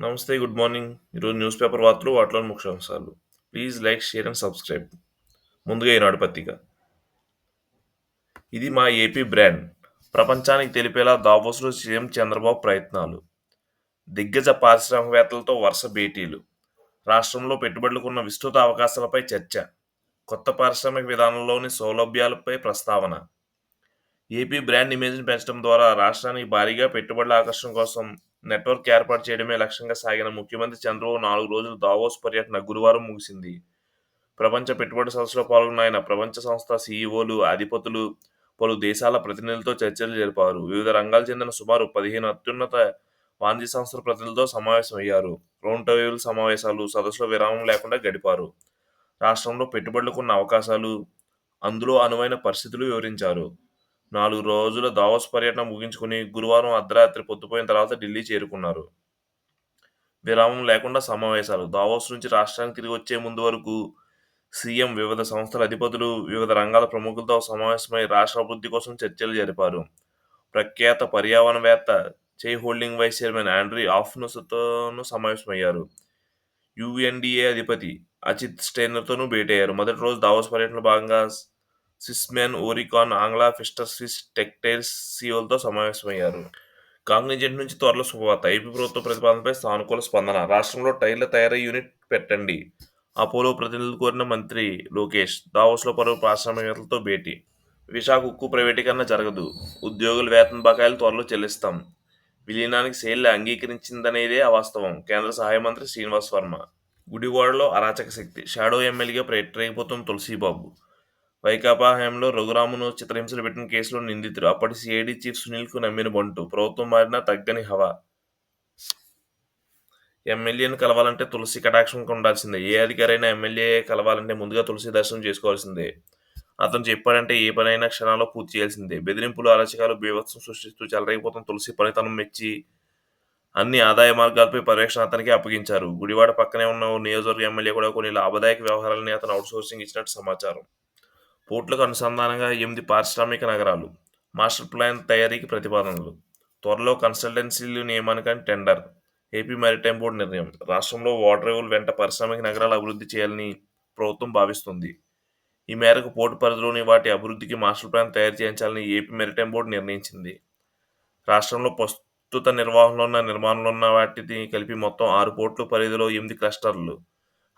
నమస్తే good morning. ఈరోజు news paper వార్తలు వాటిలోని ముఖ్యాంశాలు. Please like share and subscribe. ముందుగా ఈనాడు పత్రిక. ఇది మా ఏపీ బ్రాండ్. ప్రపంచానికి తెలిపేలా దావోస్లో సీఎం చంద్రబాబు ప్రయత్నాలు. దిగ్గజ పారిశ్రామికవేత్తలతో వరుస భేటీలు. రాష్ట్రంలో పెట్టుబడులకున్న విస్తృత అవకాశాలపై చర్చ. కొత్త పారిశ్రామిక విధానంలోని సౌలభ్యాలపై ప్రస్తావన. ఏపీ బ్రాండ్ ఇమేజ్ని పెంచడం ద్వారా రాష్ట్రానికి భారీగా పెట్టుబడుల ఆకర్షణ కోసం నెట్వర్క్ ఏర్పాటు చేయడమే లక్ష్యంగా సాగిన ముఖ్యమంత్రి చంద్రబాబు నాలుగు రోజుల దావోస్ పర్యటన గురువారం ముగిసింది. ప్రపంచ పెట్టుబడి సదస్సులో పాల్గొన్న ఆయన ప్రపంచ సంస్థ సీఈఓలు అధిపతులు పలు దేశాల ప్రతినిధులతో చర్చలు జరిపారు. వివిధ రంగాలు చెందిన సుమారు పదిహేను అత్యున్నత వాణిజ్య సంస్థల ప్రతినిధులతో సమావేశమయ్యారు. రౌండ్ టేబుల్ సమావేశాలు సదస్సులో విరామం లేకుండా గడిపారు. రాష్ట్రంలో పెట్టుబడులకు ఉన్న అవకాశాలు అందులో అనువైన పరిస్థితులు వివరించారు. నాలుగు రోజుల దావోస్ పర్యటన ముగించుకుని గురువారం అర్ధరాత్రి పొద్దుపోయిన తర్వాత ఢిల్లీ చేరుకున్నారు. విరామం లేకుండా సమావేశాలు. దావోస్ నుంచి రాష్ట్రానికి తిరిగి వచ్చే ముందు వరకు సీఎం వివిధ సంస్థల అధిపతులు వివిధ రంగాల ప్రముఖులతో సమావేశమై రాష్ట్ర అభివృద్ధి కోసం చర్చలు జరిపారు. ప్రఖ్యాత పర్యావరణవేత్త చై హోల్డింగ్ వైస్ చైర్మన్ ఆండ్రీ ఆఫ్నుస్తోనూ సమావేశమయ్యారు. యుఎన్డిఏ అధిపతి అజిత్ స్టైనర్తోనూ భేటయ్యారు. మొదటి రోజు దావోస్ పర్యటనలో భాగంగా సిస్మెన్ ఓరికాన్ ఆంగ్లా ఫిస్టర్ స్విస్ టెక్టైల్స్ సీఓలతో సమావేశమయ్యారు. కాంగ్నిజెంట్ నుంచి త్వరలో శుభవార్త. ఏపీ ప్రభుత్వ ప్రతిపాదనపై సానుకూల స్పందన. రాష్ట్రంలో టైర్ల తయారీ యూనిట్ పెట్టండి. అపోలో ప్రతినిధులు కోరిన మంత్రి లోకేష్ దావోస్లో పలువురు పారిశ్రామికవేత్తలతో భేటీ. విశాఖ ఉక్కు ప్రైవేటీకరణ జరగదు. ఉద్యోగుల వేతన బకాయిలు త్వరలో చెల్లిస్తాం. విలీనానికి సేల్ అంగీకరించిందనేదే అవాస్తవం. కేంద్ర సహాయ మంత్రి శ్రీనివాస్ వర్మ. గుడివాడలో అరాచక శక్తి. షాడో ఎమ్మెల్యేగా ప్రయత్నపోతున్న తులసీబాబు. వైకాపా హయాంలో రఘురామును చిత్రహింసలు పెట్టిన కేసులో నిందితుడు. అప్పటి సిఐడి చీఫ్ సునీల్కు నమ్మిన బంటు. ప్రభుత్వం మారినా తగ్గని హవా. ఎమ్మెల్యేను కలవాలంటే తులసి కటాక్షం ఉండాల్సిందే. ఏ అధికారైనా ఎమ్మెల్యే కలవాలంటే ముందుగా తులసి దర్శనం చేసుకోవాల్సిందే. అతను చెప్పాడంటే ఏ పనైనా క్షణాల్లో పూర్తి చేయాల్సిందే. బెదిరింపులు అరచకాలు బీభత్సం సృష్టిస్తూ చెలరైపోతున్న తులసి పనితనం మెచ్చి అన్ని ఆదాయ మార్గాలపై పర్యవేక్షణ అతనికి అప్పగించారు. గుడివాడ పక్కనే ఉన్న ఓ నియోజకవర్గ ఎమ్మెల్యే కూడా కొన్ని లాభదాయక వ్యవహారాలని అతను అవుట్సోర్సింగ్ ఇచ్చినట్టు సమాచారం. పోర్టులకు అనుసంధానంగా ఎనిమిది పారిశ్రామిక నగరాలు మాస్టర్ ప్లాన్ తయారీకి ప్రతిపాదనలు త్వరలో కన్సల్టెన్సీలు నియమానికని టెండర్ ఏపీ మెరిటైమ్ బోర్డు నిర్ణయం రాష్ట్రంలో వాటర్ వేవుల వెంట పారిశ్రామిక నగరాలు అభివృద్ధి చేయాలని ప్రభుత్వం భావిస్తుంది. ఈ మేరకు పోర్టు పరిధిలోని వాటి అభివృద్ధికి మాస్టర్ ప్లాన్ తయారు చేయించాలని ఏపీ మెరిటైమ్ బోర్డు నిర్ణయించింది. రాష్ట్రంలో ప్రస్తుత నిర్వహణలో ఉన్న నిర్మాణంలో ఉన్న వాటిని కలిపి మొత్తం ఆరు పోర్టుల పరిధిలో ఎనిమిది క్లస్టర్లు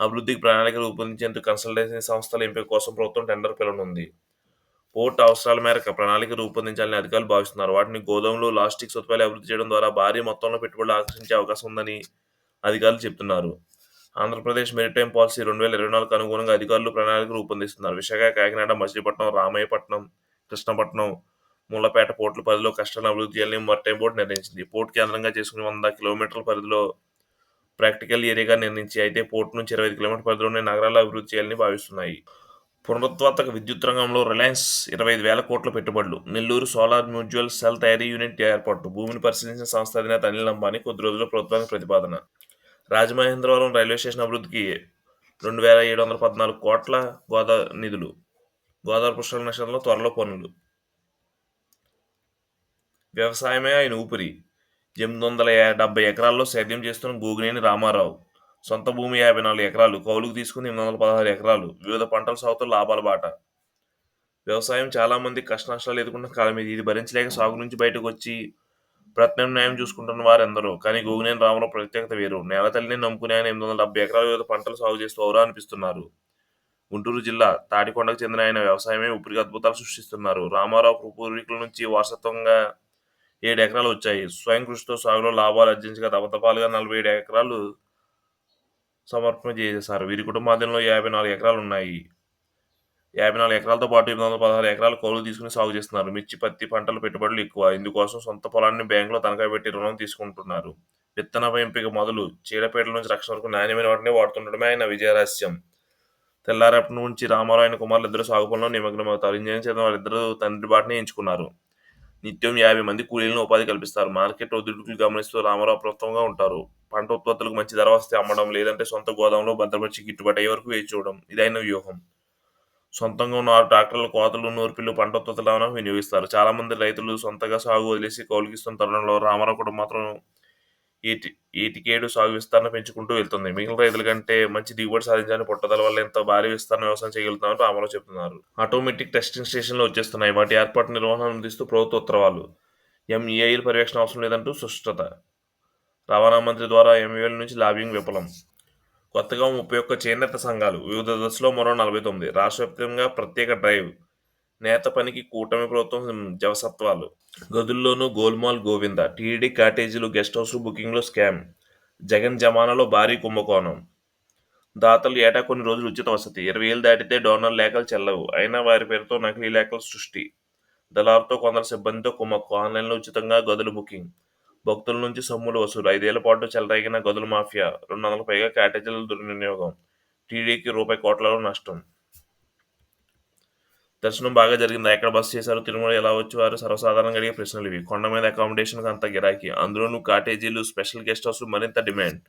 అభివృద్ధికి ప్రణాళిక రూపొందించేందుకు కన్సల్టెన్సీ సంస్థల ఎంపిక కోసం ప్రభుత్వం టెండర్ పిలవనుంది పోర్ట్ అవసరాల మేరకు ప్రణాళిక రూపొందించాలని అధికారులు భావిస్తున్నారు. వాటిని గోదాములు లాస్టిక్ ఉత్పత్తులు అభివృద్ధి చేయడం ద్వారా భారీ మొత్తంలో పెట్టుబడులు ఆకర్షించే అవకాశం ఉందని అధికారులు చెబుతున్నారు ఆంధ్రప్రదేశ్ మెరిటైమ్ పాలసీ రెండు వేల ఇరవై నాలుగు అనుగుణంగా అధికారులు ప్రణాళిక రూపొందిస్తున్నారు. విశాఖ కాకినాడ మచిలీపట్నం రామయ్యపట్నం కృష్ణపట్నం మూలపేట పోర్టుల పరిధిలో కష్టాలను అభివృద్ధి చేయాలని మరిటైమ్ బోర్డు నిర్ణయించింది. పోర్టు కేంద్రంగా చేసుకుని వంద కిలోమీటర్ల పరిధిలో ప్రాక్టికల్ ఏరియాగా నిర్ణయించి అయితే పోర్టు నుంచి ఇరవై ఐదు కిలోమీటర్ పరిధిలోనే నగరాలు అభివృద్ధి చేయాలని భావిస్తున్నాయి. పునరుత్పాదక విద్యుత్ రంగంలో రిలయన్స్ ఇరవై ఐదు వేల కోట్ల పెట్టుబడులు నెల్లూరు సోలార్ మ్యూచువల్ సెల్ తయారీ యూనిట్ ఏర్పాటు భూమిని పరిశీలించిన సంస్థ అధినేత అనిల్ అంబానీ కొద్ది రోజుల్లో ప్రభుత్వానికి ప్రతిపాదన. రాజమహేంద్రవరం రైల్వే స్టేషన్ అభివృద్ధికి రెండు వేల ఏడు వందల పద్నాలుగు కోట్ల గోదావరి నిధులు గోదావరి పుష్కర నక్షత్రంలో త్వరలో పనులు. వ్యవసాయమే ఆయన ఊపిరి. ఎనిమిది వందల డెబ్బై ఎకరాల్లో సేద్యం చేస్తున్న గోగినేని రామారావు. సొంత భూమి యాభై నాలుగు ఎకరాలు కౌలుకు తీసుకుని ఎనిమిది వందల పదహారు ఎకరాలు వివిధ పంటల సాగుతో లాభాల బాట. వ్యవసాయం చాలామంది కష్ట నష్టాలు ఎదుర్కొన్న కాలం ఇది. ఇది భరించలేక సాగు నుంచి బయటకు వచ్చి ప్రత్యామ్నాయం చూసుకుంటున్న వారు ఎందరో కానీ గోగినేని రామారావు ప్రత్యేకత వేరు. నేల తల్లిని నమ్ముకునే ఆయన ఎనిమిది వందల డెబ్బై ఎకరాలు వివిధ పంటలు సాగు చేస్తూ ఔరా అనిపిస్తున్నారు గుంటూరు జిల్లా తాటికొండకు చెందిన ఆయన వ్యవసాయమే ఉపరికి అద్భుతాలు సృష్టిస్తున్నారు. రామారావు పూర్వీకుల నుంచి వారసత్వంగా ఏడు ఎకరాలు వచ్చాయి. స్వయం కృషితో సాగులో లాభాలు అర్జించగా తపతపాలుగా నలభై ఏడు ఎకరాలు సమర్పణ చేశారు. వీరి కుటుంబాధీనంలో యాభై నాలుగు ఎకరాలు ఉన్నాయి. యాభై నాలుగు ఎకరాలతో పాటు ఎనిమిది వందల పదహారు ఎకరాలు కౌలు తీసుకుని సాగు చేస్తున్నారు. మిర్చి పత్తి పంటల పెట్టుబడులు ఎక్కువ. ఇందుకోసం సొంత పొలాన్ని బ్యాంకులో తనఖా పెట్టి రుణం తీసుకుంటున్నారు. విత్తన ఎంపిక మొదలు చీడపేటల నుంచి రక్షణ వరకు నాణ్యమైన వాటిని వాడుతుండడమే ఆయన విజయరహస్యం తెల్లారప్పటి నుంచి రామారావు ఆయన కుమారులు ఇద్దరు సాగు పనిలో నిమగ్నమవుతారు. ఇంజనీరింగ్ చదివిన వారిద్దరు తండ్రి బాటిని ఎంచుకున్నారు. నిత్యం యాభై మంది కూలీలను ఉపాధి కల్పిస్తారు. మార్కెట్ ఒత్తిడులు గమనిస్తూ రామారావు ప్రభుత్వంగా ఉంటారు. పంట ఉత్పత్తులకు మంచి ధర వస్తే అమ్మడం లేదంటే సొంత గోదాంలో భద్రపరిచి గిట్టుబాటు అయ్యే వరకు వేచి చూడడం. ఇదైన వ్యూహం. సొంతంగా ఉన్న ఆరు ట్రాక్టర్లు కోతలు నూర్పిల్లు పంట ఉత్పత్తులను వినియోగిస్తారు. చాలామంది రైతులు సొంతగా సాగు వదిలేసి కౌలుకిస్తున్న తరుణంలో రామారావు కూడా మాత్రం ఏటి ఏటికేడు సాగు విస్తరణ పెంచుకుంటూ వెళ్తుంది. మిగిలిన రైతుల కంటే మంచి దిగుబడి సాధించాలని పట్టుదల వల్ల ఎంతో భారీ విస్తరణ వ్యవసాయం చేయగలుగుతామని రామారావు చెబుతున్నారు ఆటోమేటిక్ టెస్టింగ్ స్టేషన్లు వచ్చేస్తున్నాయి. వాటి ఏర్పాటు నిర్వహణ అందిస్తూ ప్రభుత్వ ఉత్తర్వాలు. ఎంఈఐల పర్యవేక్షణ అవసరం లేదంటూ సుష్టత రవాణా మంత్రి ద్వారా ఎంఈఐల నుంచి లాబింగ్ విఫలం. కొత్తగా ముప్పై ఒక్క చేనేత సంఘాలు. వివిధ దశలో మరో నలభై తొమ్మిది. రాష్ట్ర వ్యాప్తంగా ప్రత్యేక డ్రైవ్. నేత పనికి కూటమి ప్రభుత్వం జవసత్వాలు. గదుల్లోనూ గోల్మాల్ గోవింద టీడీ కాటేజీలు గెస్ట్ హౌస్ బుకింగ్లో స్కామ్. జగన్ జమానాలో భారీ కుంభకోణం. దాతలు ఏటా కొన్ని రోజులు ఉచిత వసతి. ఇరవై ఏళ్ళు దాటితే డోనర్ లేఖలు చెల్లవు. అయినా వారి పేరుతో నకిలీ లేఖల సృష్టి. దళారుతో కొందరు సిబ్బందితో కుమ్మక్కు ఆన్లైన్లో ఉచితంగా గదులు బుకింగ్. భక్తుల నుంచి సొమ్ములు వసూలు. ఐదేళ్ళ పాటు చెలరేగిన గదుల మాఫియా. రెండు వందల పైగా క్యాటేజీల దుర్వినియోగం. టీడీకి రూపాయి కోట్లలో నష్టం. దర్శనం బాగా జరిగిందా? ఎక్కడ బస్సు చేశారు? తిరుమల ఎలా వచ్చేవారు? సర్వసాధారణంగా అడిగే ప్రశ్నలు ఇవి. కొండ మీద అకామిడేషన్కి అంత గిరాకీ. అందులోనూ కాటేజీలు స్పెషల్ గెస్ట్ హౌస్లు మరింత డిమాండ్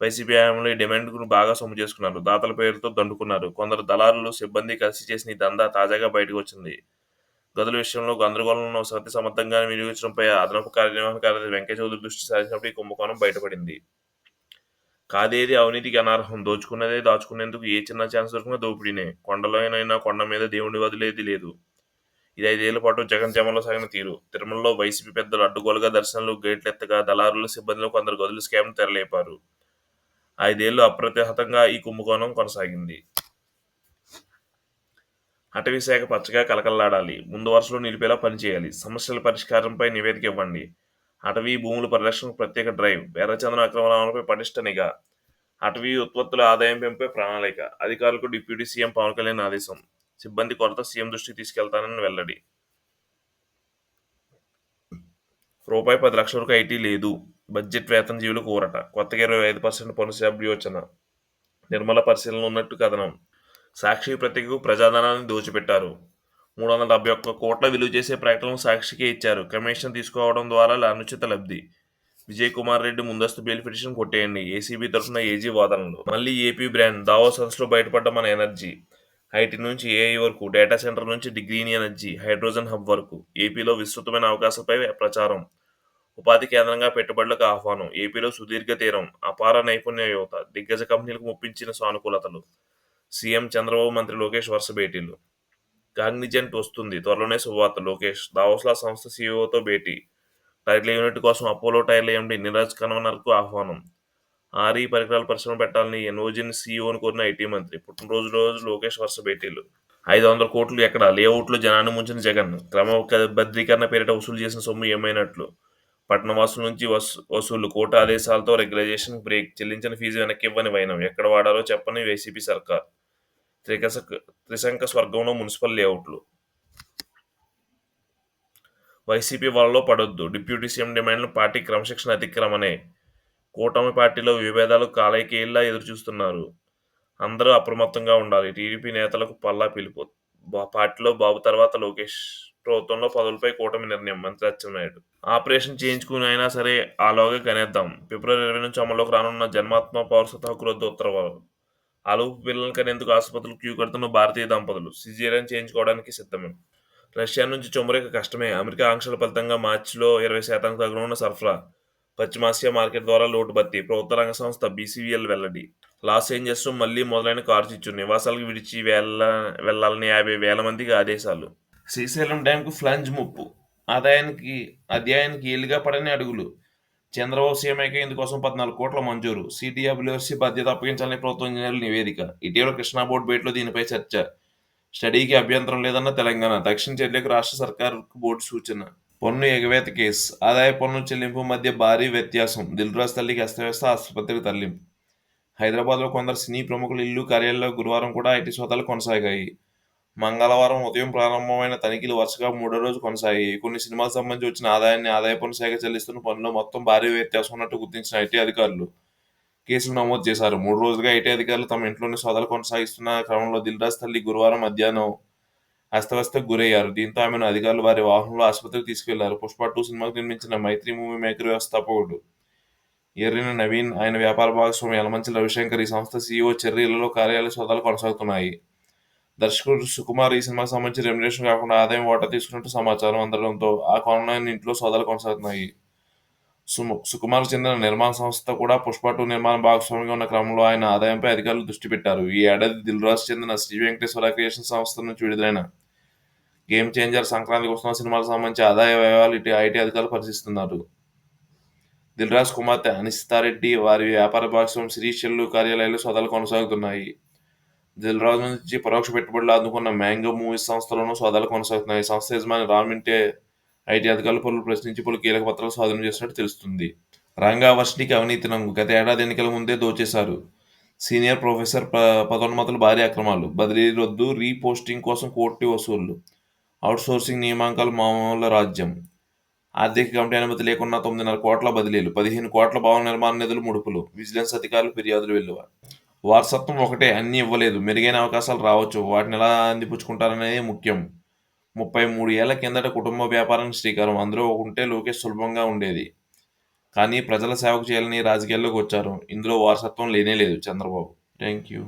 వైసీపీ హయాంలో ఈ డిమాండ్కు బాగా సొమ్ము చేసుకున్నారు. దాతల పేరుతో దండుకున్నారు. కొందరు దళారులు సిబ్బంది కలిసి చేసిన ఈ దందా తాజాగా బయటకు వచ్చింది. గదుల విషయంలో గందరగోళంలో సత్య సమర్థంగా వినియోగించడంపై అదనపు కార్యనిర్వహణ కార్యదర్శి వెంకయ్య చౌదరి దృష్టి సారించినప్పుడు ఈ కుంభకోణం బయటపడింది. కాదేది అవినీతికి అనర్హం? దోచుకున్నదే దాచుకునేందుకు ఏ చిన్న ఛాన్స్ దొరికినా దోపిడీనే. కొండలోనైనా కొండ మీద దేవుడి వదిలేది లేదు. ఇది ఐదేళ్ళ పాటు జగన్ జమలో సాగిన తీరు. తిరుమలలో వైసీపీ పెద్దలు అడ్డుగోలుగా దర్శనాలు గేట్లు ఎత్తగా దళారుల సిబ్బందిలో కొందరు గదులు స్కామ్ తెరలేపారు. ఐదేళ్ళు అప్రతిహతంగా ఈ కుంభకోణం కొనసాగింది. అటవీ శాఖ పచ్చగా కలకల్లాడాలి ముందు వరుసలో నిలిపేలా పనిచేయాలి. సమస్యల పరిష్కారంపై నివేదిక ఇవ్వండి. అటవీ భూముల పరిరక్షణకు ప్రత్యేక డ్రైవ్. వేరచందన అక్రమాలపై పటిష్ట నిఘా అటవీ ఉత్పత్తుల ఆదాయం పెంపై ప్రణాళిక. అధికారులకు డిప్యూటీ సీఎం పవన్ కళ్యాణ్ ఆదేశం. సిబ్బంది కొరత సీఎం దృష్టికి తీసుకెళ్తానని వెల్లడి. రూపాయి పది లక్షల వరకు ఐటీ లేదు. బడ్జెట్ వేతన జీవులకు ఊరట కొత్తగా ఇరవై ఐదు పర్సెంట్ పన్ను సభ్యోచన నిర్మల పరిశీలన ఉన్నట్టు కథనం. సాక్షి ప్రత్యేకకు ప్రజాధనాన్ని దోచిపెట్టారు. మూడు వందల డెబ్బై ఒక్క కోట్ల విలువ చేసే ప్రకటనలు సాక్షికే ఇచ్చారు. కమిషన్ తీసుకోవడం ద్వారా అనుచిత లబ్ధి. విజయ్ కుమార్ రెడ్డి ముందస్తు బెయిల్ పిటిషన్ కొట్టేయండి. ఏసీబీ తరఫున ఏజీ వాదనలు. మళ్ళీ ఏపీ బ్రాండ్ దావో సదస్సులో బయటపడ్డ మన ఎనర్జీ. ఐటీ నుంచి ఏఐ వరకు డేటా సెంటర్ నుంచి గ్రీన్ ఎనర్జీ హైడ్రోజన్ హబ్ వరకు. ఏపీలో విస్తృతమైన అవకాశాలపై ప్రచారం. ఉపాధి కేంద్రంగా పెట్టుబడులకు ఆహ్వానం. ఏపీలో సుదీర్ఘ తీరం. అపార నైపుణ్య యువత. దిగ్గజ కంపెనీలకు ముప్పించిన సానుకూలతలు. సీఎం చంద్రబాబు మంత్రి లోకేష్ వరుస భేటీలు. కాగ్నిజెంట్ వస్తుంది. త్వరలోనే శుభవార్త. లోకేష్ దావోస్లా సంస్థ సీఈఓతో భేటీ. టైర్ల యూనిట్ కోసం అపోలో టైర్ల ఎండి నీరజ్ కన్వనర్కు ఆహ్వానం. ఆర్ఈ పరికరాలు పరిశ్రమ పెట్టాలని ఎన్ఓజిన్ సీఈఓను కోరిన ఐటీ మంత్రి. పుట్టినరోజు రోజు లోకేష్ వరుస భేటీలు. ఐదు వందల కోట్లు ఎక్కడ? లేఅవుట్లో జనాన్ని ముంచిన జగన్. క్రమబద్ధీకరణ పేరిట వసూలు చేసిన సొమ్ము ఏమైనట్లు? పట్టణవాసుల నుంచి వసూ వసూలు కోట ఆదేశాలతో రెగ్యులైజేషన్ బ్రేక్. చెల్లించిన ఫీజు వెనక్కి ఇవ్వని వైనం. ఎక్కడ వాడాలో చెప్పని వైసీపీ సర్కార్. త్రికస త్రిశంక స్వర్గంలో మున్సిపల్ లేఅవుట్లు. వైసీపీ వాళ్ళలో పడొద్దు. డిప్యూటీ సీఎం డిమాండ్లు పార్టీ క్రమశిక్షణ అతిక్రమనే. కూటమి పార్టీలో విభేదాలు కాలేకేళ్ళా ఎదురు చూస్తున్నారు అందరూ అప్రమత్తంగా ఉండాలి. టీడీపీ నేతలకు పల్లా పిలుపు. పార్టీలో బాబు తర్వాత లోకేష్ ప్రభుత్వంలో పదవులపై కూటమి నిర్ణయం. మంత్రి అచ్చెన్నాయుడు. ఆపరేషన్ చేయించుకుని అయినా సరే ఆలోగా కనేద్దాం ఫిబ్రవరి ఇరవై నుంచి అమల్లోకి రానున్న జన్మాత్మ పౌరసత్వ హక్కు రద్దు ఉత్తర్వులు. ఆలోపు పిల్లల్ని కనేందుకు ఆసుపత్రులు క్యూ కడుతున్న భారతీయ దంపతులు? సిజేరియన్ చేయించుకోవడానికి సిద్ధమే రష్యా నుంచి చొమ్మరేక కష్టమే. అమెరికా ఆంక్షల ఫలితంగా మార్చిలో ఇరవై శాతానికి తగ్గనున్న సరఫరా. పశ్చిమాసియా మార్కెట్ ద్వారా లోటు భర్తీ. ప్రభుత్వ రంగ సంస్థ బీసీవీఎల్ వెల్లడి. లాస్ ఏంజల్స్ మళ్ళీ మొదలైన కారు నివాసాలకు విడిచి వేల వెళ్ళాలని యాభై వేల మందికి ఆదేశాలు. శ్రీశైలం డ్యాంకు ఫ్లంజ్ ముప్పు. ఆదాయానికి అధ్యాయానికి ఏళ్ళుగా పడని అడుగులు. చంద్రబాబు సీఎంఐకే ఇందుకోసం పద్నాలుగు కోట్ల మంజూరు. సిటీఆర్సీ బాధ్యత అప్పగించాలని ప్రభుత్వ ఇంజనీర్ల నివేదిక. ఇటీవల కృష్ణా బోర్డు భేటీలో దీనిపై చర్చ. స్టడీకి అభ్యంతరం లేదన్న తెలంగాణ. దక్షిణ చర్యలకు రాష్ట్ర సర్కారుకు బోర్డు సూచన. పన్ను ఎగవేత కేసు. ఆదాయ పన్ను చెల్లింపు మధ్య భారీ వ్యత్యాసం. దిల్రాజ్ తల్లికి అస్తవ్యస్త ఆసుపత్రికి తరలింపు. హైదరాబాద్లో కొందరు సినీ ప్రముఖుల ఇల్లు కార్యాలయాల్లో గురువారం కూడా ఐటీ సోదాలు కొనసాగాయి. మంగళవారం ఉదయం ప్రారంభమైన తనిఖీలు వరుసగా మూడో రోజు కొనసాగాయి. కొన్ని సినిమాలకు సంబంధించి వచ్చిన ఆదాయాన్ని ఆదాయ పన్ను శాఖ చెల్లిస్తున్న పనులు మొత్తం భారీ వ్యత్యాసం ఉన్నట్టు గుర్తించిన ఐటీ అధికారులు కేసులు నమోదు చేశారు. మూడు రోజులుగా ఐటీ అధికారులు తమ ఇంట్లోనే సోదాలు కొనసాగిస్తున్న క్రమంలో దిల్రాజ్ తల్లి గురువారం మధ్యాహ్నం అస్తవ్యస్తకు గురయ్యారు. దీంతో ఆమెను అధికారులు వారి వాహనంలో ఆసుపత్రికి తీసుకెళ్ళారు. పుష్ప టూ సినిమాకు నిర్మించిన మైత్రి మూవీ మేకర్ వ్యవస్థాపకుడు ఎర్రిన నవీన్ ఆయన వ్యాపార భాగస్వామి యలమంచి రవిశంకర్ ఈ సంస్థ సీఈఓ చెర్రీలలో కార్యాలయ సోదాలు కొనసాగుతున్నాయి. దర్శకుడు సుకుమార్ ఈ సినిమాకి సంబంధించి రెమ్యునేషన్ కాకుండా ఆదాయం వాటా తీసుకున్నట్టు సమాచారం అందడంతో ఆ కోణాన్ని ఇంట్లో సోదాలు కొనసాగుతున్నాయి. సుమ సుకుమార్కు చెందిన నిర్మాణ సంస్థ కూడా పుష్ప టూ నిర్మాణ భాగస్వామిగా ఉన్న క్రమంలో ఆయన ఆదాయంపై అధికారులు దృష్టి పెట్టారు. ఈ ఏడాది దిల్రాజ్ చెందిన శ్రీ వెంకటేశ్వర క్రియేషన్ సంస్థ నుంచి విడుదలైన గేమ్ చేంజర్ సంక్రాంతికి వస్తున్న సినిమాలకు సంబంధించి ఆదాయ వ్యయాలు ఇటు ఐటీ అధికారులు పరిశీలిస్తున్నారు. దిల్రాజ్ కుమార్తె అనిస్తారెడ్డి వారి వ్యాపార భాగస్వామి శిరీష్ కార్యాలయాలు సోదాలు కొనసాగుతున్నాయి. దిల్ రాజు నుంచి పరోక్ష పెట్టుబడులు అందుకున్న మ్యాంగో మూవీస్ సంస్థలోనూ సోదాలు కొనసాగుతున్నాయి. సంస్థ యజమాని రామింటే ఐటీ అధికారులు పలు ప్రశ్నించి పలు కీలక పత్రాలు స్వాధీనం చేసినట్టు తెలుస్తుంది. రంగా వర్షినికి అవినీతి రంగు. గత ఏడాది ఎన్నికల ముందే దోచేశారు. సీనియర్ ప్రొఫెసర్ ప పదోన్నతులు భారీ అక్రమాలు. బదిలీ రద్దు రీపోస్టింగ్ కోసం కోటి వసూళ్ళు. అవుట్సోర్సింగ్ నియామకాలు మామూలు రాజ్యం. ఆర్థిక కమిటీ అనుమతి లేకుండా తొమ్మిదిన్నర కోట్ల బదిలీలు. పదిహేను కోట్ల భవన నిర్మాణ నిధులు ముడుపులు. విజిలెన్స్ అధికారులు ఫిర్యాదులు వెళ్ళువారు వారసత్వం ఒకటే అన్నీ ఇవ్వలేదు. మెరుగైన అవకాశాలు రావచ్చు. వాటిని ఎలా అందిపుచ్చుకుంటారనేది ముఖ్యం. ముప్పై మూడు ఏళ్ళ కిందట కుటుంబ వ్యాపారానికి శ్రీకారం. అందులో ఉంటే లోకేష్ సులభంగా ఉండేది. కానీ ప్రజల సేవకు చేయాలని రాజకీయాల్లోకి వచ్చారు. ఇందులో వారసత్వం లేనే లేదు చంద్రబాబు. Thank you